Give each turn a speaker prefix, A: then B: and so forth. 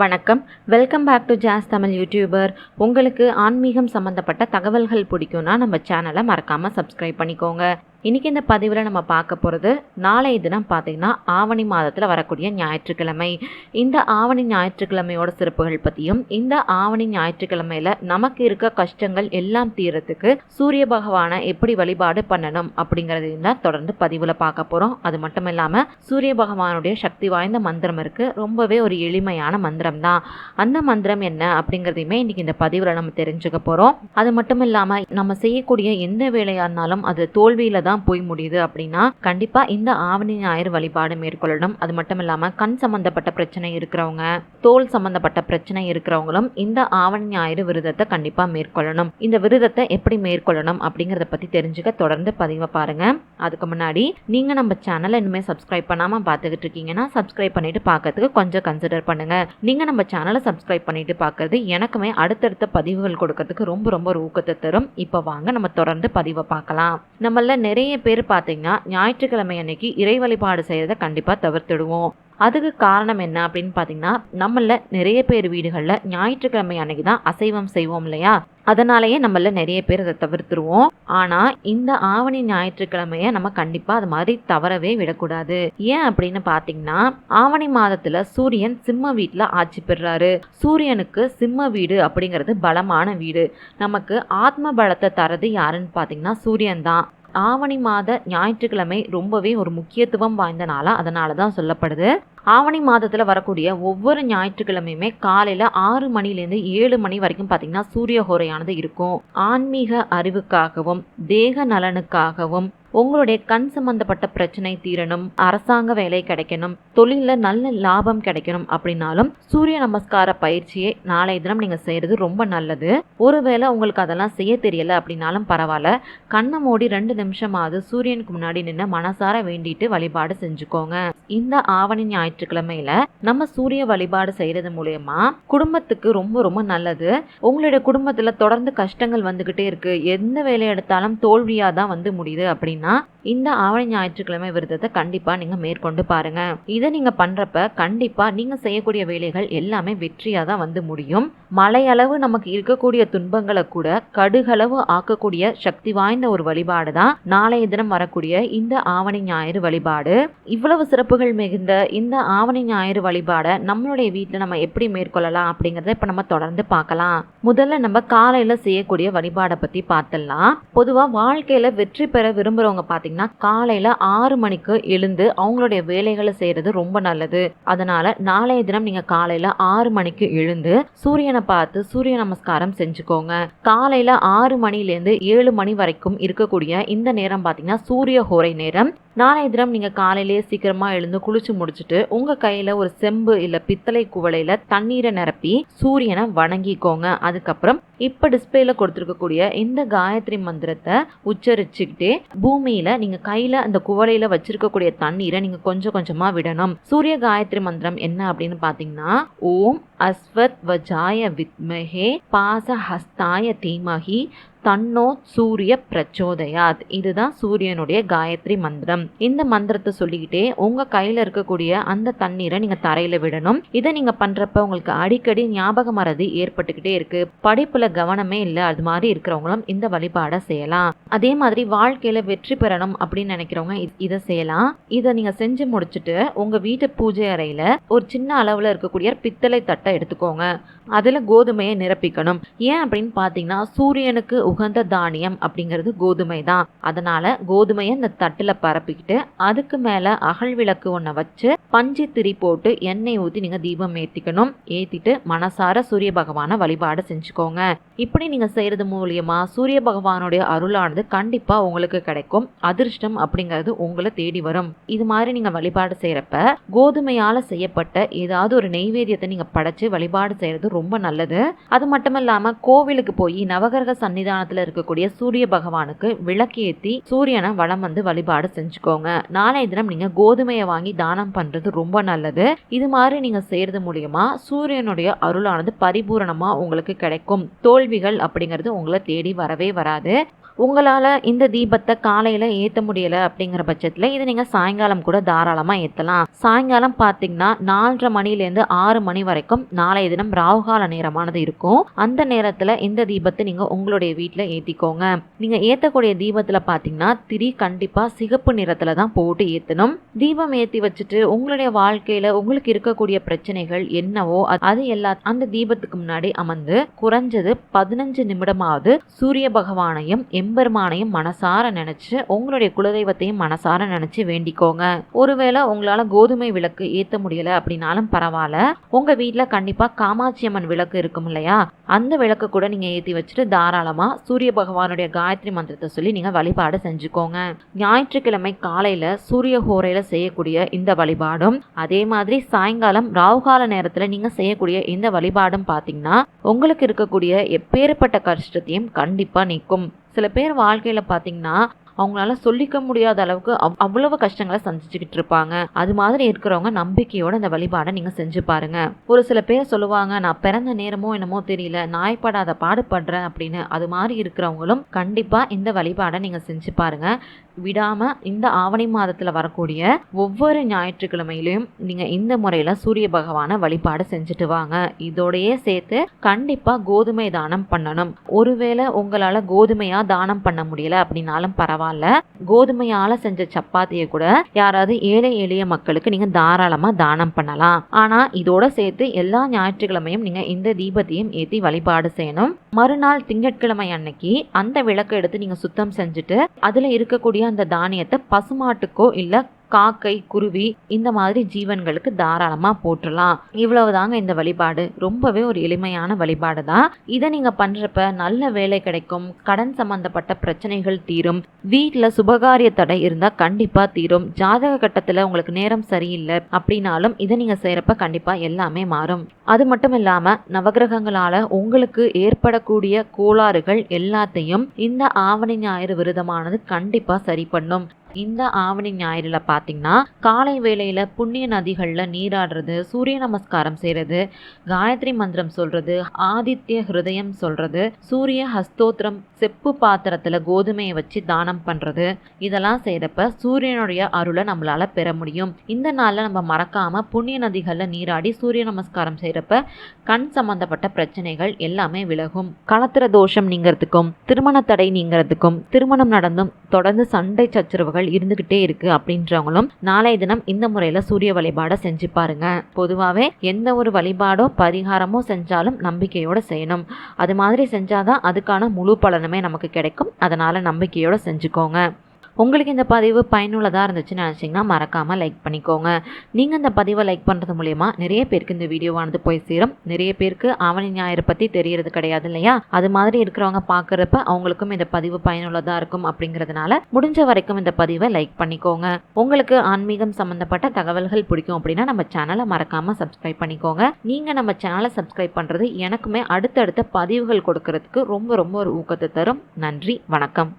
A: வணக்கம். Welcome back to jazz Tamil YouTuber உங்களுக்கு ஆன்மீகம் சம்மந்தப்பட்ட தகவல்கள் பிடிக்கும்னா நம்ம சேனலை மறக்காமல் சப்ஸ்கிரைப் பண்ணிக்கோங்க. இன்றைக்கி இந்த பதிவில் நம்ம பார்க்க போகிறது நாளைய தினம் பார்த்திங்கன்னா ஆவணி மாதத்தில் வரக்கூடிய ஞாயிற்றுக்கிழமை. இந்த ஆவணி ஞாயிற்றுக்கிழமையோட சிறப்புகள் பற்றியும் இந்த ஆவணி ஞாயிற்றுக்கிழமையில் நமக்கு இருக்க கஷ்டங்கள் எல்லாம் தீரத்துக்கு சூரிய பகவானை எப்படி வழிபாடு பண்ணணும் அப்படிங்கிறதையும் தான் தொடர்ந்து பதிவில் பார்க்க போகிறோம் அது மட்டும் இல்லாமல் சூரிய பகவானுடைய சக்தி வாய்ந்த மந்திரம் இருக்குது ரொம்பவே ஒரு எளிமையான மந்திரம் தான். அந்த மந்திரம் என்ன அப்படிங்கிறதையுமே இன்றைக்கி இந்த பதிவில் நம்ம தெரிஞ்சுக்க போகிறோம் அது மட்டும் இல்லாமல் நம்ம செய்யக்கூடிய எந்த வேலையாக இருந்தாலும் அது தோல்வியில் தான் போய் முடியுது அப்படின்னா கண்டிப்பாக இந்த ஆவணி ஞாயிறு வழிபாடு மேற்கொள்ளணும். அது மட்டும் இல்லாமல் கண் சம்மந்தப்பட்ட பிரச்சனை இருக்கிறவங்க தோல் சம்மந்தப்பட்ட பிரச்சனை இருக்கிறவங்களும் இந்த ஆவணி ஞாயிறு விரதத்தை கண்டிப்பாக மேற்கொள்ளணும். இந்த விரதத்தை எப்படி மேற்கொள்ளணும் அப்படிங்கிறத பற்றி தெரிஞ்சுக்க தொடர்ந்து பதிவை பாருங்க. அதுக்கு முன்னாடி நீங்கள் நம்ம சேனலை இனிமேல் சப்ஸ்கிரைப் பண்ணாமல் பார்த்துக்கிட்டு இருக்கீங்கன்னா சப்ஸ்கிரைப் பண்ணிட்டு பார்க்கறதுக்கு கொஞ்சம் கன்சிடர் பண்ணுங்க. நீங்கள் நம்ம சேனலை சப்ஸ்கிரைப் பண்ணிட்டு பார்க்கறது எனக்குமே அடுத்தடுத்த பதிவுகள் கொடுக்கறதுக்கு ரொம்ப ரொம்ப ஒரு ஊக்கத்தை தரும். இப்போ வாங்க நம்ம தொடர்ந்து பதிவை பார்க்கலாம். நம்மள நிறைய நிறைய பேர் பார்த்தீங்கன்னா ஞாயிற்றுக்கிழமை அன்னைக்கு இறை வழிபாடு செய்கிறத கண்டிப்பாக தவிர்த்துடுவோம். அதுக்கு காரணம் என்ன அப்படின்னு பார்த்தீங்கன்னா நம்மள நிறைய பேர் வீடுகளில் ஞாயிற்றுக்கிழமை அன்னைக்கு தான் அசைவம் செய்வோம் இல்லையா? அதனாலேயே நம்மள நிறைய பேர் அதை தவிர்த்துருவோம். ஆனால் இந்த ஆவணி ஞாயிற்றுக்கிழமையை நம்ம கண்டிப்பாக அது மாதிரி தவறவே விடக்கூடாது. ஏன் அப்படின்னு பார்த்தீங்கன்னா ஆவணி மாதத்தில் சூரியன் சிம்ம வீட்டில் ஆட்சி பெறுறாரு சூரியனுக்கு சிம்ம வீடு அப்படிங்கிறது பலமான வீடு. நமக்கு ஆத்ம பலத்தை தரது யாருன்னு பார்த்தீங்கன்னா சூரியன் தான். ஆவணி மாத ஞாயிற்றுக்கிழமை ரொம்பவே ஒரு முக்கியத்துவம் வாய்ந்த நாளாக அதனால தான் சொல்லப்படுது. ஆவணி மாதத்தில் வரக்கூடிய ஒவ்வொரு ஞாயிற்றுக்கிழமையுமே காலையில் ஆறு மணிலேருந்து ஏழு மணி வரைக்கும் பார்த்தீங்கன்னா சூரிய ஹோரையானது இருக்கும். ஆன்மீக அறிவுக்காகவும் தேக நலனுக்காகவும் உங்களுடைய கண் சம்பந்தப்பட்ட பிரச்சனை தீரணும் அரசாங்க வேலை கிடைக்கணும் தொழிலில் நல்ல லாபம் கிடைக்கணும் அப்படின்னாலும் சூரிய நமஸ்கார பயிற்சியை நாளைய தினம் நீங்கள் செய்கிறது ரொம்ப நல்லது. ஒருவேளை உங்களுக்கு அதெல்லாம் செய்ய தெரியலை அப்படின்னாலும் பரவாயில்ல. கண்ணை மூடி ரெண்டு நிமிஷமாவது சூரியனுக்கு முன்னாடி நின்று மனசார வேண்டிட்டு வழிபாடு செஞ்சுக்கோங்க. இந்த ஆவணி ஞாயிற்றுக்கிழமையில நம்ம சூரிய வழிபாடு செய்யறது மூலயமா குடும்பத்துக்கு ரொம்ப ரொம்ப நல்லது. உங்களுடைய குடும்பத்தில் தொடர்ந்து கஷ்டங்கள் வந்துகிட்டே இருக்கு. எந்த வேலை எடுத்தாலும் தோல்வியாக தான் வந்து முடியுது அப்படின்னா அப்படின்னா இந்த ஆவணி ஞாயிற்றுக்கிழமை விரதத்தை கண்டிப்பா நீங்க மேற்கொண்டு பாருங்க. இதை நீங்க பண்றப்ப கண்டிப்பா நீங்க செய்யக்கூடிய வேலைகள் எல்லாமே வெற்றியா தான் வந்து முடியும். மலையளவு நமக்கு இருக்கக்கூடிய துன்பங்களை கூட கடுகளவு ஆக்கக்கூடிய சக்தி வாய்ந்த ஒரு வழிபாடு தான் நாளைய தினம் வரக்கூடிய இந்த ஆவணி ஞாயிறு வழிபாடு. இவ்வளவு சிறப்புகள் மிகுந்த இந்த ஆவணி ஞாயிறு வழிபாடை நம்மளுடைய வீட்டில் நம்ம எப்படி மேற்கொள்ளலாம் அப்படிங்கிறத இப்போ நம்ம தொடர்ந்து பார்க்கலாம். முதல்ல நம்ம காலையில செய்யக்கூடிய வழிபாடை பத்தி பார்த்துடலாம். பொதுவா வாழ்க்கையில வெற்றி பெற விரும்புறவங்க பார்த்தீங்கன்னா காலையில் ஆறு மணிக்கு எழுந்து அவங்களுடைய வேலைகளை செய்கிறது ரொம்ப நல்லது. அதனால் நாளைய தினம் நீங்கள் காலையில் ஆறு மணிக்கு எழுந்து சூரியனை பார்த்து சூரிய நமஸ்காரம் செஞ்சுக்கோங்க. காலையில் ஆறு மணிலேருந்து ஏழு மணி வரைக்கும் இருக்கக்கூடிய இந்த நேரம் பார்த்தீங்கன்னா சூரிய ஹோரை நேரம் நாளைய தினம் நீங்கள் காலையிலேயே சீக்கிரமாக எழுந்து குளிச்சு முடிச்சுட்டு உங்கள் கையில் ஒரு செம்பு இல்லை பித்தளை குவளையில் தண்ணீரை நிரப்பி சூரியனை வணங்கிக்கோங்க. அதுக்கப்புறம் இப்போ டிஸ்பிளேல கொடுத்துருக்கக்கூடிய இந்த காயத்ரி மந்திரத்தை உச்சரிச்சுக்கிட்டே பூமியில் நீங்கள் கையில் அந்த குவளையில் வச்சிருக்கக்கூடிய தண்ணீரை நீங்கள் கொஞ்சம் கொஞ்சமாக விடணும். சூரிய காயத்ரி மந்திரம் என்ன அப்படின்னு பார்த்தீங்கன்னா ஓம் அஸ்வத் வஜாய வித்மஹே பாச ஹஸ்தாய தீமஹி தன்னோ சூரிய பிரச்சோதயாத். இதுதான் சூரியனுடைய காயத்ரி மந்திரம். இந்த மந்திரத்தை சொல்லிக்கிட்டே உங்க கையில இருக்கக்கூடிய அந்த தண்ணீரை நீங்க தரையில விடணும். இதை நீங்க பண்றப்ப உங்களுக்கு அடிக்கடி ஞாபக மறதி ஏற்பட்டுக்கிட்டே இருக்கு. படிப்புல கவனமே இல்லை. அது மாதிரி இருக்கிறவங்களும் இந்த வழிபாடை செய்யலாம். அதே மாதிரி வாழ்க்கையில வெற்றி பெறணும் அப்படின்னு நினைக்கிறவங்க இதை செய்யலாம். இதை நீங்க செஞ்சு முடிச்சுட்டு உங்க வீட்டு பூஜை அறையில ஒரு சின்ன அளவுல இருக்கக்கூடிய பித்தளை தட்டை எடுத்துக்கோங்க. அதுல கோதுமையை நிரப்பிக்கணும். ஏன் அப்படின்னு பாத்தீங்கன்னா சூரியனுக்கு உகந்த தானியம் அப்படிங்கிறது கோதுமை தான் அதனால கோதுமையை இந்த தட்டுல பரப்பிக்கிட்டு அதுக்கு மேல அகல் விளக்கு ஒன்றை வச்சு பஞ்சு திரி போட்டு எண்ணெய் ஊற்றி நீங்க தீபம் ஏத்திக்கணும். ஏத்திட்டு மனசார சூரிய பகவானை வழிபாடு செஞ்சுக்கோங்க. இப்படி நீங்க செய்யறது மூலியமா சூரிய பகவானுடைய அருளானது கண்டிப்பா உங்களுக்கு கிடைக்கும். அதிர்ஷ்டம் அப்படிங்கிறது உங்களை தேடி வரும். இது மாதிரி நீங்க வழிபாடு செய்யறப்ப கோதுமையால செய்யப்பட்ட ஏதாவது ஒரு நெய்வேத்தியத்தை நீங்க படைச்சு வழிபாடு செய்யறது ரொம்ப நல்லது. அது மட்டும் இல்லாம கோவிலுக்கு போய் நவகிரக ஸ்தானத்தில் இருக்கக்கூடிய சூரிய பகவானுக்கு விளக்கேத்தி சூரியனை வளம் வந்து வழிபாடு செஞ்சுக்கோங்க. நாளைய தினம் நீங்கள் கோதுமையை வாங்கி தானம் பண்ணுறது ரொம்ப நல்லது. இது மாதிரி நீங்கள் செய்கிறது மூலியமா சூரியனுடைய அருளானது பரிபூரணமாக உங்களுக்கு கிடைக்கும். தோல்விகள் அப்படிங்கிறது உங்களை தேடி வரவே வராது. உங்களால் இந்த தீபத்தை காலையில் ஏற்ற முடியலை அப்படிங்கிற பட்சத்தில் இது நீங்கள் சாயங்காலம் கூட தாராளமாக ஏற்றலாம் சாயங்காலம் பார்த்தீங்கன்னா நாலரை மணிலேருந்து ஆறு மணி வரைக்கும் நாளைய தினம் ராகுகால நேரமானது இருக்கும். அந்த நேரத்தில் இந்த தீபத்தை நீங்கள் உங்களுடைய வீட்டில் ஏற்றிக்கோங்க நீங்கள் ஏற்றக்கூடிய தீபத்தில் பார்த்தீங்கன்னா திரி கண்டிப்பாக சிகப்பு நிறத்தில் தான் போட்டு ஏற்றணும் தீபம் ஏற்றி வச்சுட்டு உங்களுடைய வாழ்க்கையில் உங்களுக்கு இருக்கக்கூடிய பிரச்சனைகள் என்னவோ அது- அது எல்லா அந்த தீபத்துக்கு முன்னாடி அமர்ந்து குறைஞ்சது பதினஞ்சு நிமிடமாவது சூரிய பகவானையும் எம்பெருமானையும் மனசார நினைச்சு உங்களுடைய குலதெய்வத்தையும் மனசார நினைச்சு வேண்டிக்கோங்க. ஒருவேளை உங்களால கோதுமை விளக்கு ஏத்த முடியல அப்படின்னாலும் பரவாயில்ல. உங்க வீட்டில் கண்டிப்பா காமாட்சி அம்மன் விளக்கு இருக்கும் இல்லையா? அந்த விளக்கு கூட நீங்க ஏத்தி வச்சுட்டு தாராளமா சூரிய பகவானுடைய காயத்ரி மந்திரத்தை சொல்லி நீங்க வழிபாடு செஞ்சுக்கோங்க. ஞாயிற்றுக்கிழமை காலையில சூரிய ஹோரையில செய்யக்கூடிய இந்த வழிபாடும் அதே மாதிரி சாயங்காலம் ராகுகால நேரத்துல நீங்க செய்யக்கூடிய இந்த வழிபாடும் பாத்தீங்கன்னா உங்களுக்கு இருக்கக்கூடிய எப்பேற்பட்ட கஷ்டத்தையும் கண்டிப்பா நீக்கும். சில பேர் வாழ்க்கையில் பார்த்தீங்கன்னா அவங்களால சொல்லிக்க முடியாத அளவுக்கு அவ்- அவ்வளவு கஷ்டங்களை சந்திச்சுக்கிட்டு இருப்பாங்க. அது மாதிரி இருக்கிறவங்க நம்பிக்கையோட இந்த வழிபாடை நீங்கள் செஞ்சு பாருங்க. ஒரு சில பேர் சொல்லுவாங்க நான் பிறந்த நேரமோ என்னமோ தெரியல. நாய்ப்படாத பாடுபடுறேன் அப்படின்னு. அது மாதிரி இருக்கிறவங்களும் கண்டிப்பாக இந்த வழிபாடை நீங்கள் செஞ்சு பாருங்க. விடாமல் இந்த ஆவணி மாதத்தில் வரக்கூடிய ஒவ்வொரு ஞாயிற்றுக்கிழமையிலையும் நீங்கள் இந்த முறையில் சூரிய பகவானை வழிபாடு செஞ்சுட்டு வாங்க. இதோடையே சேர்த்து கண்டிப்பாக கோதுமை தானம் பண்ணணும். ஒருவேளை உங்களால் கோதுமையாக தானம் பண்ண முடியல அப்படின்னாலும் பரவாயில்ல. கோதுமையால் செஞ்ச சப்பாத்தியை கூட யாராவது ஏழை எளிய மக்களுக்கு நீங்கள் தாராளமாக தானம் பண்ணலாம். ஆனால் இதோட சேர்த்து எல்லா ஞாயிற்றுக்கிழமையும் நீங்கள் இந்த தீபத்தையும் ஏற்றி வழிபாடு செய்யணும். மறுநாள் திங்கட்கிழமை அன்னைக்கு அந்த விளக்கை எடுத்து நீங்கள் சுத்தம் செஞ்சுட்டு அதில் இருக்கக்கூடிய அந்த தானியத்தை பசுமாட்டுக்கோ இல்லை காக்கை குருவி இந்த மாதிரி ஜீவன்களுக்கு தாராளமாக போட்டுடலாம் இவ்வளவுதாங்க இந்த வழிபாடு. ரொம்பவே ஒரு எளிமையான வழிபாடு தான். இதை நீங்கள் பண்ணுறப்ப நல்ல வேலை கிடைக்கும். கடன் சம்பந்தப்பட்ட பிரச்சனைகள் தீரும். வீட்டில் சுபகாரிய தடை இருந்தால் கண்டிப்பாக தீரும். ஜாதக கட்டத்தில் உங்களுக்கு நேரம் சரியில்லை அப்படின்னாலும் இதை நீங்கள் செய்கிறப்ப கண்டிப்பாக எல்லாமே மாறும். அது மட்டும் இல்லாமல் நவகிரகங்களால் உங்களுக்கு ஏற்படக்கூடிய கோளாறுகள் எல்லாத்தையும் இந்த ஆவணி ஞாயிறு விரதமானது கண்டிப்பாக சரி பண்ணும். இந்த ஆவணி ஞாயிறுல பார்த்தீங்கன்னா காலை வேளையில் புண்ணிய நதிகளில் நீராடுறது சூரிய நமஸ்காரம் செய்கிறது காயத்ரி மந்திரம் சொல்கிறது ஆதித்ய ஹிருதயம் சொல்கிறது சூரிய ஹஸ்தோத்திரம் செப்பு பாத்திரத்தில் கோதுமையை வச்சு தானம் பண்ணுறது இதெல்லாம் செய்கிறப்ப சூரியனுடைய அருளை நம்மளால் பெற முடியும். இந்த நாளில் நம்ம மறக்காமல் புண்ணிய நதிகளில் நீராடி சூரிய நமஸ்காரம் செய்கிறப்ப கண் சம்பந்தப்பட்ட பிரச்சனைகள் எல்லாமே விலகும். களத்திர தோஷம் நீங்கிறதுக்கும் திருமண தடை நீங்கிறதுக்கும் திருமணம் நடந்தும் தொடர்ந்து சண்டை சச்சரவுகள் இருந்துகிட்டே இருக்கு அப்படின்றவங்களும் நாளைய தினம் இந்த முறையில் சூரிய வழிபாடை செஞ்சு பாருங்க. பொதுவாகவே எந்த ஒரு வழிபாடோ பரிகாரமோ செஞ்சாலும் நம்பிக்கையோட செய்யணும். அது மாதிரி செஞ்சாதான் அதுக்கான முழு பலனுமே நமக்கு கிடைக்கும். அதனால நம்பிக்கையோட செஞ்சுக்கோங்க. உங்களுக்கு இந்த பதிவு பயனுள்ளதாக இருந்துச்சுன்னு நினச்சிங்கன்னா மறக்காமல் லைக் பண்ணிக்கோங்க. நீங்கள் இந்த பதிவை லைக் பண்ணுறது மூலயமா நிறைய பேருக்கு இந்த வீடியோவானது போய் சேரும். நிறைய பேருக்கு ஆவணி ஞாயிறு பற்றி தெரியறது கிடையாது இல்லையா? அது மாதிரி இருக்கிறவங்க பார்க்குறப்ப அவங்களுக்கும் இந்த பதிவு பயனுள்ளதாக இருக்கும் அப்படிங்கிறதுனால முடிஞ்ச வரைக்கும் இந்த பதிவை லைக் பண்ணிக்கோங்க. உங்களுக்கு ஆன்மீகம் சம்மந்தப்பட்ட தகவல்கள் பிடிக்கும் அப்படின்னா நம்ம சேனலை மறக்காமல் சப்ஸ்கிரைப் பண்ணிக்கோங்க. நீங்கள் நம்ம சேனலை சப்ஸ்கிரைப் பண்ணுறது எனக்குமே அடுத்தடுத்த பதிவுகள் கொடுக்கறதுக்கு ரொம்ப ரொம்ப ஒரு ஊக்கத்தை தரும். நன்றி வணக்கம்.